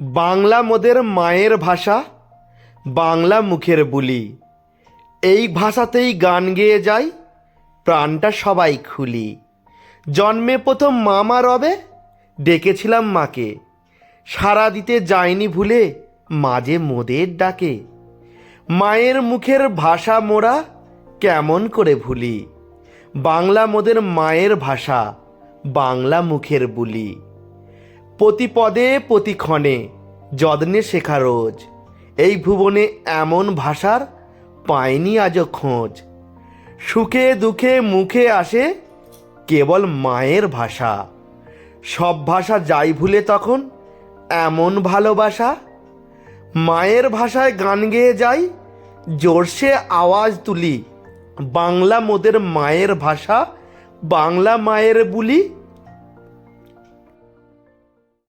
বাংলা মোদের মায়ের ভাষা, বাংলা মুখের বুলি। এই ভাষাতেই গান গেয়ে যাই, প্রাণটা সবাই খুলি। জন্মে প্রথম মামা রবে, ডেকেছিলাম মাকে। সারা দিতে যায়নি ভুলে মাঝে মোদের ডাকে। মায়ের মুখের ভাষা মোরা কেমন করে ভুলি? বাংলা মোদের মায়ের ভাষা, বাংলা মুখের বুলি। প্রতি পদে প্রতি ক্ষণে যত্নে শেখা রোজ। এই ভুবনে এমন ভাষার পায়নি আজও খোঁজ। সুখে দুঃখে মুখে আসে কেবল মায়ের ভাষা। সব ভাষা যাই ভুলে তখন এমন ভালোবাসা। মায়ের ভাষায় গান গেয়ে যাই জোরসে আওয়াজ তুলি। বাংলা মোদের মায়ের ভাষা, বাংলা মায়ের বুলি।